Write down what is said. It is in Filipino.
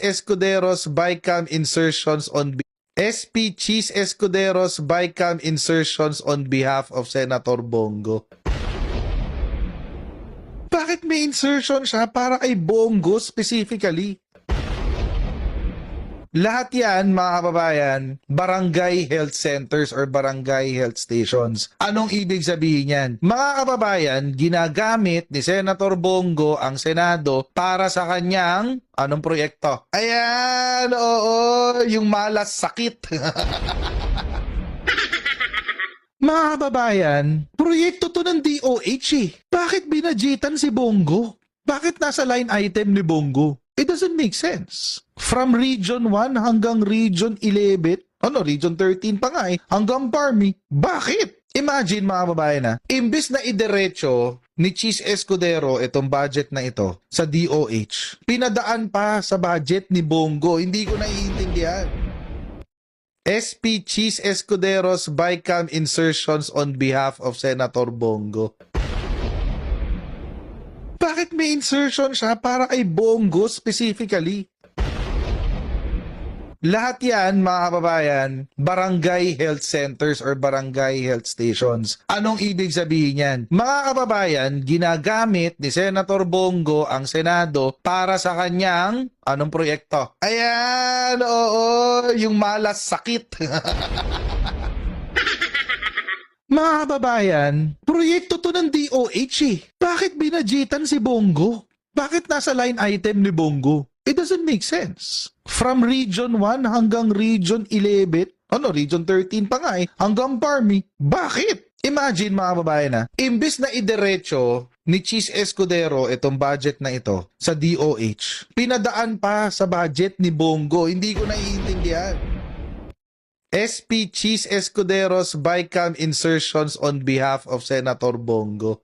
Escuderos bycam insertions on SP Cheese Escuderos bycam insertions on behalf of Senator Bongo. Bakit may insertion siya para kay Bongo specifically? Lahat yan, mga kababayan, barangay health centers or barangay health stations. Anong ibig sabihin yan? Mga kababayan, ginagamit ni Senator Bongo ang Senado para sa kanyang anong proyekto? Ayan, oo, yung malas sakit. Mga kababayan, proyekto to ng DOH eh. Bakit binadgetan si Bongo? Bakit nasa line item ni Bongo? It doesn't make sense. From Region 1 hanggang Region 11, ano, Region 13 pa nga eh, hanggang Parmy. Bakit? Imagine mga kababayan na, imbis na idiretso ni Cheese Escudero itong budget na ito sa DOH, pinadaan pa sa budget ni Bongo. Hindi ko naiintindihan. SP Cheese Escuderos bycam insertions on behalf of Senator Bongo. Bakit may insertion siya para kay Bongo specifically? Lahat yan, mga kababayan, barangay health centers or barangay health stations. Anong ibig sabihin yan? Mga kababayan, ginagamit ni Senator Bongo ang Senado para sa kanyang anong proyekto? Ayan, oo, yung malas sakit. Mga kababayan, proyekto to ng DOH eh. Bakit binadgetan si Bongo? Bakit nasa line item ni Bongo? It doesn't make sense. From Region 1 hanggang Region 11, ano, Region 13 pa nga eh, hanggang Parmy. Bakit? Imagine mga kababayan na, imbis na idiretso ni Cheese Escudero itong budget na ito sa DOH, pinadaan pa sa budget ni Bongo. Hindi ko naiintindihan. SP Cheese Escuderos bycam insertions on behalf of Senator Bongo.